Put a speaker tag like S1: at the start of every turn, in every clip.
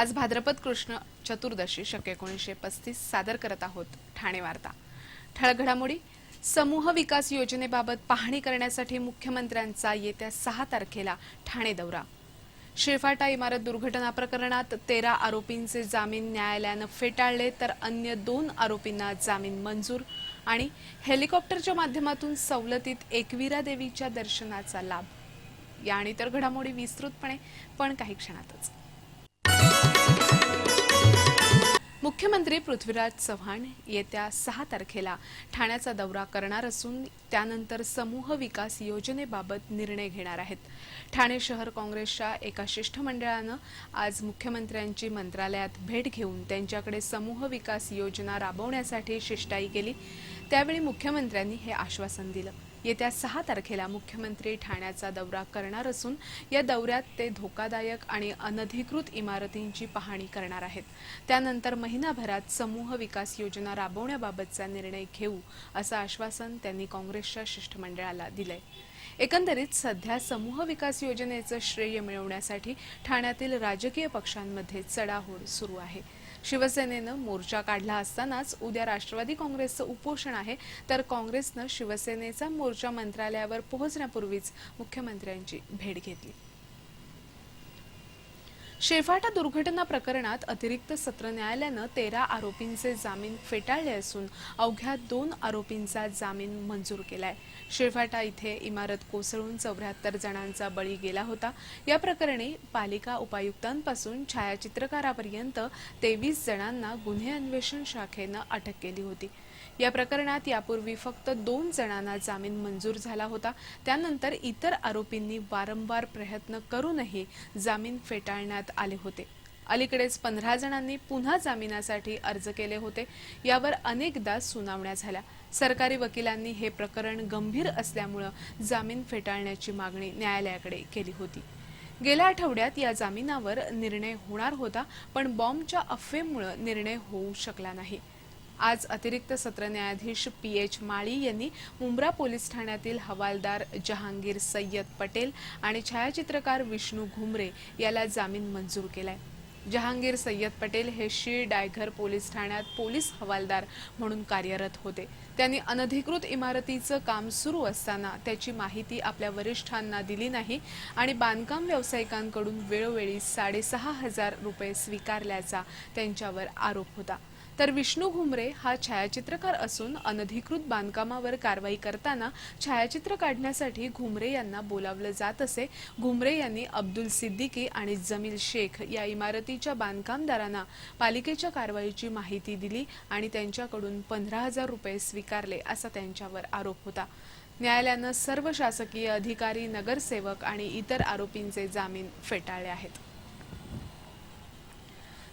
S1: आज भाद्रपद कृष्ण चतुर्दशी शक्य एकोणीसशे पस्तीस सादर करत आहोत ठाणे वार्ता. ठळक घडामोडी समूह विकास योजनेबाबत पाहणी करण्यासाठी मुख्यमंत्र्यांचा येत्या सहा तारखेला ठाणे दौरा. शिरफाटा इमारत दुर्घटना प्रकरणात तेरा आरोपींचे जामीन न्यायालयानं फेटाळले तर अन्य दोन आरोपींना जामीन मंजूर आणि हेलिकॉप्टरच्या माध्यमातून सवलतीत एकविरा देवीच्या दर्शनाचा लाभ. या आणि इतर घडामोडी विस्तृतपणे पण काही क्षणातच. मुख्यमंत्री पृथ्वीराज चव्हाण येत्या सहा तारखेला ठाण्याचा दौरा करणार असून त्यानंतर समूह विकास योजनेबाबत निर्णय घेणार आहेत. ठाणे शहर काँग्रेसच्या एका शिष्टमंडळानं आज मुख्यमंत्र्यांची मंत्रालयात भेट घेऊन त्यांच्याकडे समूह विकास योजना राबवण्यासाठी शिष्टाई केली. त्यावेळी मुख्यमंत्र्यांनी हे आश्वासन दिलं. येत्या सहा तारखेला मुख्यमंत्री ठाण्याचा दौरा करणार असून या दौऱ्यात ते धोकादायक आणि अनधिकृत इमारतींची पाहणी करणार आहेत. त्यानंतर महिनाभरात समूह विकास योजना राबवण्याबाबतचा निर्णय घेऊ असं आश्वासन त्यांनी काँग्रेसच्या शिष्टमंडळाला दिलंय. एकंदरीत सध्या समूह विकास योजनेचं श्रेय मिळवण्यासाठी ठाण्यातील राजकीय पक्षांमध्ये चढाओढ सुरू आहे. शिवसेनेनं मोर्चा काढला असतानाच उद्या राष्ट्रवादी काँग्रेसचं उपोषण आहे. तर काँग्रेसनं शिवसेनेचा मोर्चा मंत्रालयावर पोहोचण्यापूर्वीच मुख्यमंत्र्यांची भेट घेतली. शेफाटा दुर्घटना प्रकरणात अतिरिक्त सत्र न्यायालयानं तेरा आरोपींचे जामीन फेटाळले असून अवघ्या दोन आरोपींचा जामीन मंजूर केलाय. शेफाटा इथे इमारत कोसळून चौऱ्याहत्तर जणांचा बळी गेला होता. या प्रकरणी पालिका उपायुक्तांपासून छायाचित्रकारापर्यंत तेवीस जणांना गुन्हे अन्वेषण शाखेनं अटक केली होती. या प्रकरणात यापूर्वी फक्त दोन जणांना जामीन मंजूर झाला होता. त्यानंतर इतर आरोपींनी वारंवार प्रयत्न करूनही जामीन फेटाळण्यात आले होते. अलीकडेच पंधरा जणांनी पुन्हा जामिनासाठी अर्ज केले होते. यावर अनेकदा सुनावण्या झाल्या. सरकारी वकिलांनी हे प्रकरण गंभीर असल्यामुळं जामीन फेटाळण्याची मागणी न्यायालयाकडे केली होती. गेल्या आठवड्यात या जामिनावर निर्णय होणार होता पण बॉम्बच्या अफवेमुळं निर्णय होऊ शकला नाही. आज अतिरिक्त सत्र न्यायाधीश पी एच माळी यांनी मुंब्रा पोलीस ठाण्यातील हवालदार जहांगीर सय्यद पटेल आणि छायाचित्रकार विष्णू घुमरे याला जामीन मंजूर केलाय. जहांगीर सय्यद पटेल हे शीळ डायघर पोलीस ठाण्यात पोलीस हवालदार म्हणून कार्यरत होते. त्यांनी अनधिकृत इमारतीचं काम सुरू असताना त्याची माहिती आपल्या वरिष्ठांना दिली नाही आणि बांधकाम व्यावसायिकांकडून वेळोवेळी साडेसहा हजार रुपये स्वीकारल्याचा त्यांच्यावर आरोप होता. तर विष्णू घुमरे हा छायाचित्रकार असून अनधिकृत बांधकामावर कारवाई करताना छायाचित्र काढण्यासाठी घुमरे यांना बोलावलं जात असे. घुमरे यांनी अब्दुल सिद्दीकी आणि जमील शेख या इमारतीच्या बांधकामदारांना पालिकेच्या कारवाईची माहिती दिली आणि त्यांच्याकडून पंधरा हजार रुपये स्वीकारले असा त्यांच्यावर आरोप होता. न्यायालयानं सर्व शासकीय अधिकारी नगरसेवक आणि इतर आरोपींचे जामीन फेटाळले आहेत.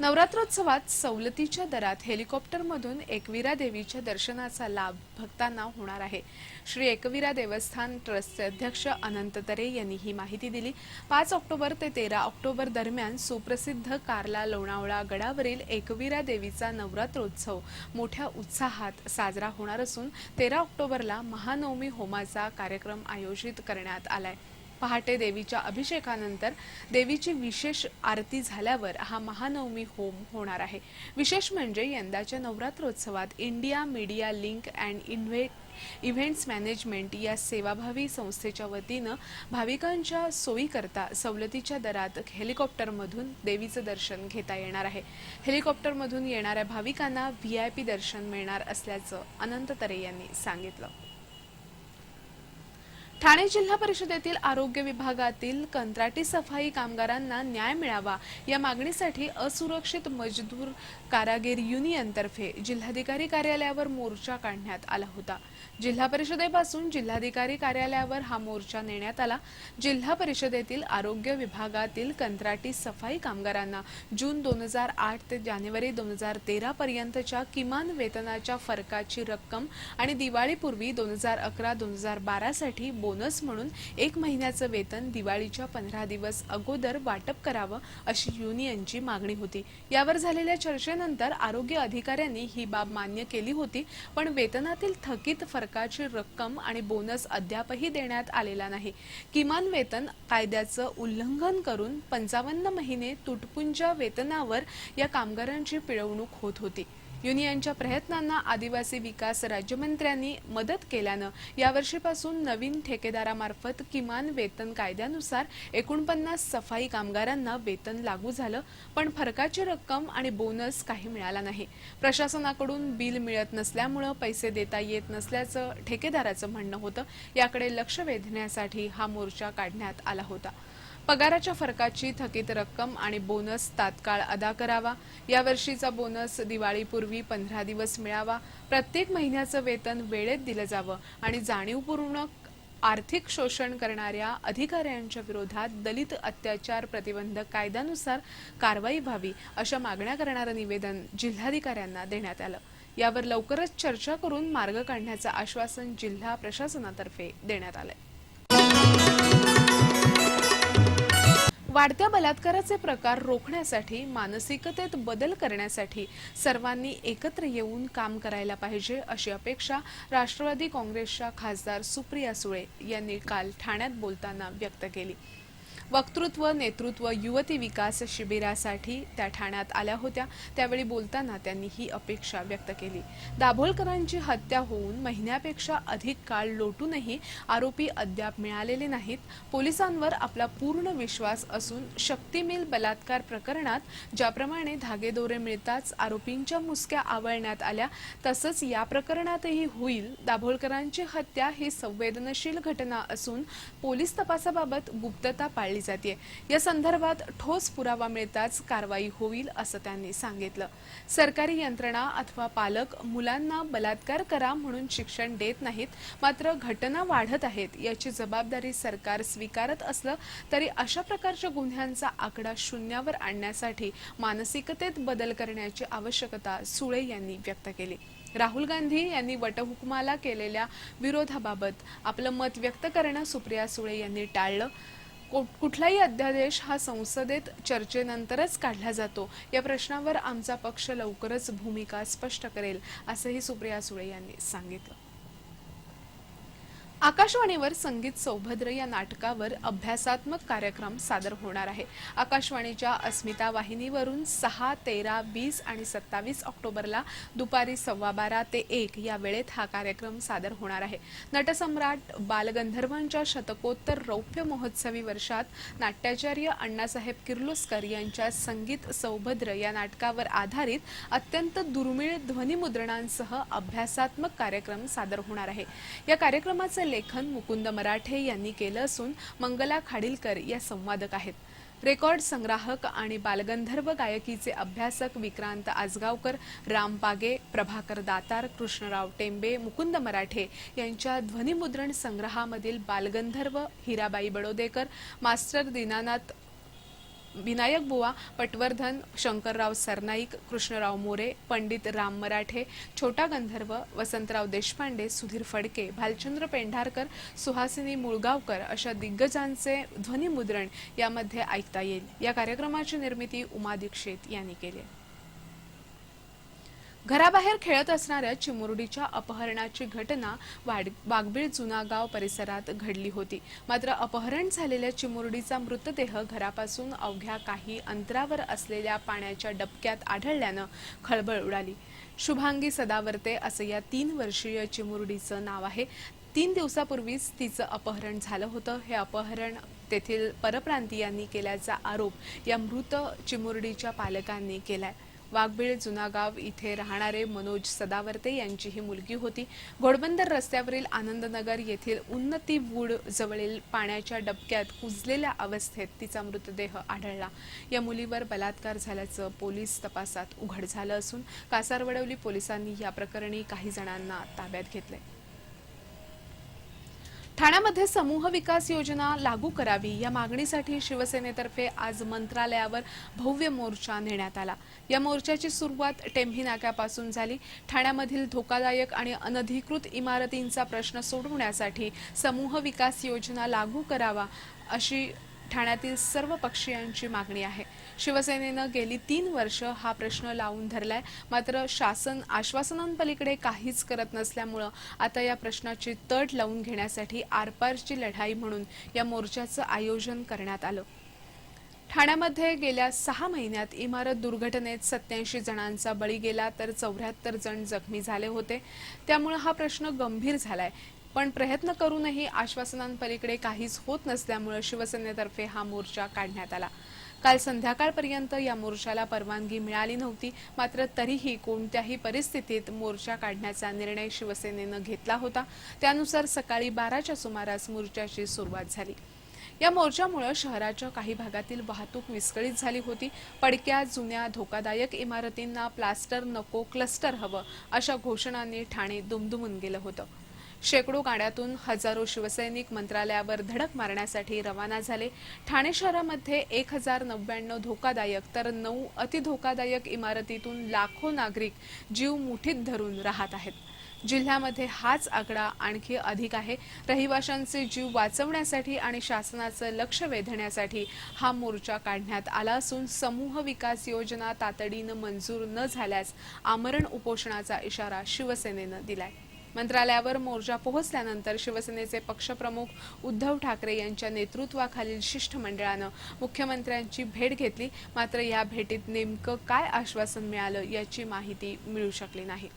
S1: नवरात्रोत्सवात सवलतीच्या दरात हेलिकॉप्टरमधून एकविरा देवीच्या दर्शनाचा लाभ भक्तांना होणार आहे. श्री एकविरा देवस्थान ट्रस्टचे अध्यक्ष अनंत तरे यांनी ही माहिती दिली. पाच ऑक्टोबर ते तेरा ऑक्टोबर दरम्यान सुप्रसिद्ध कार्ला लोणावळा गडावरील एकविरा देवीचा नवरात्रोत्सव मोठ्या उत्साहात साजरा होणार असून तेरा ऑक्टोबरला महानवमी होमाचा कार्यक्रम आयोजित करण्यात आलाय. पहाटे देवीच्या अभिषेकानंतर देवीची विशेष आरती झाल्यावर हा महानवमी होम होणार आहे. विशेष म्हणजे यंदाच्या नवरात्रोत्सवात इंडिया मीडिया लिंक अँड इन्व्हे इव्हेंट्स मॅनेजमेंट या सेवाभावी संस्थेच्या वतीनं भाविकांच्या सोयीकरता सवलतीच्या दरात हेलिकॉप्टरमधून देवीचं दर्शन घेता येणार आहे. हेलिकॉप्टरमधून येणाऱ्या भाविकांना व्ही आय पी दर्शन मिळणार असल्याचं अनंत तरे यांनी सांगितलं. ठाणे जिल्हा परिषदेतील आरोग्य विभागातील कंत्राटी सफाई कामगारांना न्याय मिळावा या मागणीसाठी असुरक्षित मजदूर कारागीर युनियनतर्फे जिल्हाधिकारी कार्यालयावर मोर्चा काढण्यात आला होता. जिल्हा परिषदेपासून जिल्हाधिकारी कार्यालयावर हा मोर्चा नेण्यात आला. जिल्हा परिषदेतील आरोग्य विभागातील कंत्राटी सफाई कामगारांना जून दोन हजार आठ ते जानेवारी दोन हजार तेरा पर्यंतच्या किमान वेतनाच्या फरकाची रक्कम आणि दिवाळीपूर्वी दोन हजार अकरा दोन हजार बारासाठी बोनस म्हणून एक महिन्याचं वेतन दिवाळीच्या पंधरा दिवस अगोदर वाटप करावं अशी युनियनची मागणी होती. यावर झालेल्या चर्चेनंतर आरोग्य अधिकाऱ्यांनी ही बाब मान्य केली होती पण वेतनातील थकीत फरकाची रक्कम आणि बोनस अद्यापही देण्यात आलेला नाही. किमान वेतन कायद्याचं उल्लंघन करून पंचावन्न महिने तुटपुंजा वेतनावर या कामगारांची पिळवणूक होत होती. युनियनच्या प्रयत्नांना आदिवासी विकास राज्यमंत्र्यांनी मदत केल्यानं यावर्षीपासून नवीन ठेकेदारामार्फत किमान वेतन कायद्यानुसार एकोणपन्नास सफाई कामगारांना वेतन लागू झालं पण फरकाची रक्कम आणि बोनस काही मिळाला नाही. प्रशासनाकडून बिल मिळत नसल्यामुळं पैसे देता येत नसल्याचं ठेकेदाराचं म्हणणं होतं. याकडे लक्ष वेधण्यासाठी हा मोर्चा काढण्यात आला होता. पगाराच्या फरकाची थकीत रक्कम आणि बोनस तात्काळ अदा करावा. यावर्षीचा बोनस दिवाळीपूर्वी पंधरा दिवस मिळावा. प्रत्येक महिन्याचं वेतन वेळेत दिलं जावं आणि जाणीवपूर्वक आर्थिक शोषण करणाऱ्या अधिकाऱ्यांच्या विरोधात दलित अत्याचार प्रतिबंधक कायद्यानुसार कारवाई व्हावी अशा मागण्या करणारं निवेदन जिल्हाधिकाऱ्यांना देण्यात आलं. यावर लवकरच चर्चा करून मार्ग काढण्याचं आश्वासन जिल्हा प्रशासनातर्फे देण्यात आलंय. वाढत्या बलात्काराचे प्रकार रोखण्यासाठी मानसिकतेत बदल करण्यासाठी सर्वांनी एकत्र येऊन काम करायला पाहिजे अशी अपेक्षा राष्ट्रवादी काँग्रेसच्या खासदार सुप्रिया सुळे यांनी काल ठाण्यात बोलताना व्यक्त केली. वक्तृत्व नेतृत्व युवती विकास शिबिरासाठी त्या ठाण्यात आल्या होत्या. त्यावेळी बोलताना त्यांनी ही अपेक्षा व्यक्त केली. दाभोलकरांची हत्या होऊन महिन्यापेक्षा अधिक काळ लोटूनही आरोपी अद्याप मिळालेले नाहीत. पोलिसांवर आपला पूर्ण विश्वास असून शक्तीमिल बलात्कार प्रकरणात ज्याप्रमाणे धागेदोरे मिळताच आरोपींच्या मुसक्या आवळण्यात आल्या तसंच या प्रकरणातही होईल. दाभोलकरांची हत्या ही संवेदनशील घटना असून पोलीस तपासाबाबत गुप्तता पाळली जाते. या संदर्भात ठोस पुरावा मिळताच कारवाई होईल असं त्यांनी सांगितलं. सरकारी यंत्रणा अथवा पालक मुलांना बलात्कार करा म्हणून शिक्षण देत नाहीत मात्र घटना वाढत आहेत याची जबाबदारी सरकार स्वीकारत असलं तरी अशा प्रकारच्या गुन्ह्यांचा आकडा शून्यावर आणण्यासाठी मानसिकतेत बदल करण्याची आवश्यकता सुळे यांनी व्यक्त केली. राहुल गांधी यांनी वटहुकमाला केलेल्या विरोधाबाबत आपलं मत व्यक्त करणं सुप्रिया सुळे यांनी टाळलं. कुठलाही अध्यादेश हा संसदेत चर्चेनंतरच काढला जातो. या प्रश्नावर आमचा पक्ष लवकरच भूमिका स्पष्ट करेल असंही सुप्रिया सुळे यांनी सांगितलं. आकाशवाणीवर संगीत सौभद्र या नाटकावर अभ्यासात्मक कार्यक्रम सादर होणार आहे. आकाशवाणीच्या अस्मिता वाहिनीवरून सहा तेरा वीस आणि सत्तावीस ऑक्टोबरला दुपारी सव्वा बारा ते एक या वेळेत हा कार्यक्रम सादर होणार आहे. नटसम्राट बालगंधर्वांच्या शतकोत्तर रौप्य महोत्सवी वर्षात नाट्याचार्य अण्णासाहेब किर्लोस्कर यांच्या संगीत सौभद्र या नाटकावर आधारित अत्यंत दुर्मिळ ध्वनिमुद्रणांसह अभ्यासात्मक कार्यक्रम सादर होणार आहे. या कार्यक्रमाचे लेखन मुकुंद मराठे यांनी केलं असून मंगला खाडीलकर या संवादक आहेत. रेकॉर्ड संग्राहक आणि बालगंधर्व गायकीचे अभ्यासक विक्रांत आजगावकर राम पागे प्रभाकर दातार कृष्णराव टेंबे मुकुंद मराठे यांच्या ध्वनिमुद्रण संग्रहामधील बालगंधर्व हिराबाई बडोदेकर मास्टर दीनानाथ विनायक बुवा पटवर्धन शंकरराव सरनाईक कृष्णराव मोरे पंडित राम मराठे छोटा गंधर्व वसंतराव देशपांडे सुधीर फडके भालचंद्र पेंढारकर सुहासिनी मुळगावकर अशा दिग्गजांचे ध्वनिमुद्रण यामध्ये ऐकता येईल या कार्यक्रमाची निर्मिती उमा दीक्षित यांनी केली आहे. घराबाहेर खेळत असणाऱ्या चिमुरडीच्या अपहरणाची घटना वाड वाघबीळ जुनागाव परिसरात घडली होती. मात्र अपहरण झालेल्या चिमुरडीचा मृतदेह घरापासून अवघ्या काही अंतरावर असलेल्या पाण्याच्या डबक्यात आढळल्यानं खळबळ उडाली. शुभांगी सदावर्ते असं या तीन वर्षीय चिमुरडीचं नाव आहे. तीन दिवसापूर्वीच तिचं अपहरण झालं होतं. हे अपहरण तेथील परप्रांतीयांनी केल्याचा आरोप या मृत चिमुरडीच्या पालकांनी केलाय. वाघबीळ जुनागाव इथे राहणारे मनोज सदावर्ते यांची ही मुलगी होती. घोडबंदर रस्त्यावरील आनंदनगर येथील उन्नती वूड जवळील पाण्याच्या डबक्यात कुजलेल्या अवस्थेत तिचा मृतदेह आढळला. या मुलीवर बलात्कार झाल्याचं पोलीस तपासात उघड झालं असून कासारवडवली पोलिसांनी या प्रकरणी काही जणांना ताब्यात घेतलंय. ठाण्यामध्ये समूह विकास योजना लागू करावी या मागणीसाठी शिवसेनेतर्फे आज मंत्रालयावर भव्य मोर्चा नेण्यात आला. या मोर्चाची सुरुवात टेंभी नाक्यापासून झाली. ठाण्यामधील धोकादायक आणि अनधिकृत इमारतींचा प्रश्न सोडवण्यासाठी समूह विकास योजना लागू करावा अशी ठाण्यातील सर्व पक्षीयांची मागणी आहे. शिवसेनेनं गेली तीन वर्ष हा प्रश्न लावून धरलाय. मात्र शासन आश्वासनांपलीकडे काहीच करत नसल्यामुळं आता या प्रश्नाची तट लावून घेण्यासाठी आरपारची लढाई म्हणून या मोर्चाचं आयोजन करण्यात आलं. ठाण्यामध्ये गेल्या सहा महिन्यात इमारत दुर्घटनेत सत्याऐंशी जणांचा बळी गेला तर चौऱ्याहत्तर जण जखमी झाले होते. त्यामुळे हा प्रश्न गंभीर झालाय. पण प्रयत्न करूनही आश्वासनांपलीकडे काहीच होत नसल्यामुळे शिवसेनेतर्फे हा मोर्चा काढण्यात आला. काल संध्याकाळपर्यंत या मोर्चाला परवानगी मिळाली नव्हती मात्र तरीही कोणत्याही परिस्थितीत मोर्चा काढण्याचा निर्णय शिवसेनेनं घेतला होता. त्यानुसार सकाळी बाराच्या सुमारास मोर्चाची सुरुवात झाली. या मोर्चामुळे शहराच्या काही भागातील वाहतूक विस्कळीत झाली होती. पडक्या जुन्या धोकादायक इमारतींना प्लास्टर नको क्लस्टर हवं अशा घोषणांनी ठाणे दुमदुमून गेलं होतं. शेकडो गाड्यातून हजारो शिवसैनिक मंत्रालयावर धडक मारण्यासाठी रवाना झाले. ठाणे शहरामध्ये एक हजार नव्याण्णव धोकादायक तर नऊ अतिधोकादायक इमारतीतून लाखो नागरिक जीव मुठीत धरून राहत आहेत. जिल्ह्यामध्ये हाच आकडा आणखी अधिक आहे. रहिवाशांचे जीव वाचवण्यासाठी आणि शासनाचं लक्ष वेधण्यासाठी हा मोर्चा काढण्यात आला असून समूह विकास योजना तातडीनं मंजूर न झाल्यास आमरण उपोषणाचा इशारा शिवसेनेनं दिलाय. मंत्रालयावर मोर्चा पोहोचल्यानंतर शिवसेनेचे पक्षप्रमुख उद्धव ठाकरे यांच्या नेतृत्वाखालील शिष्टमंडळानं मुख्यमंत्र्यांची भेट घेतली. मात्र या भेटीत नेमकं काय आश्वासन मिळालं याची माहिती मिळू शकली नाही.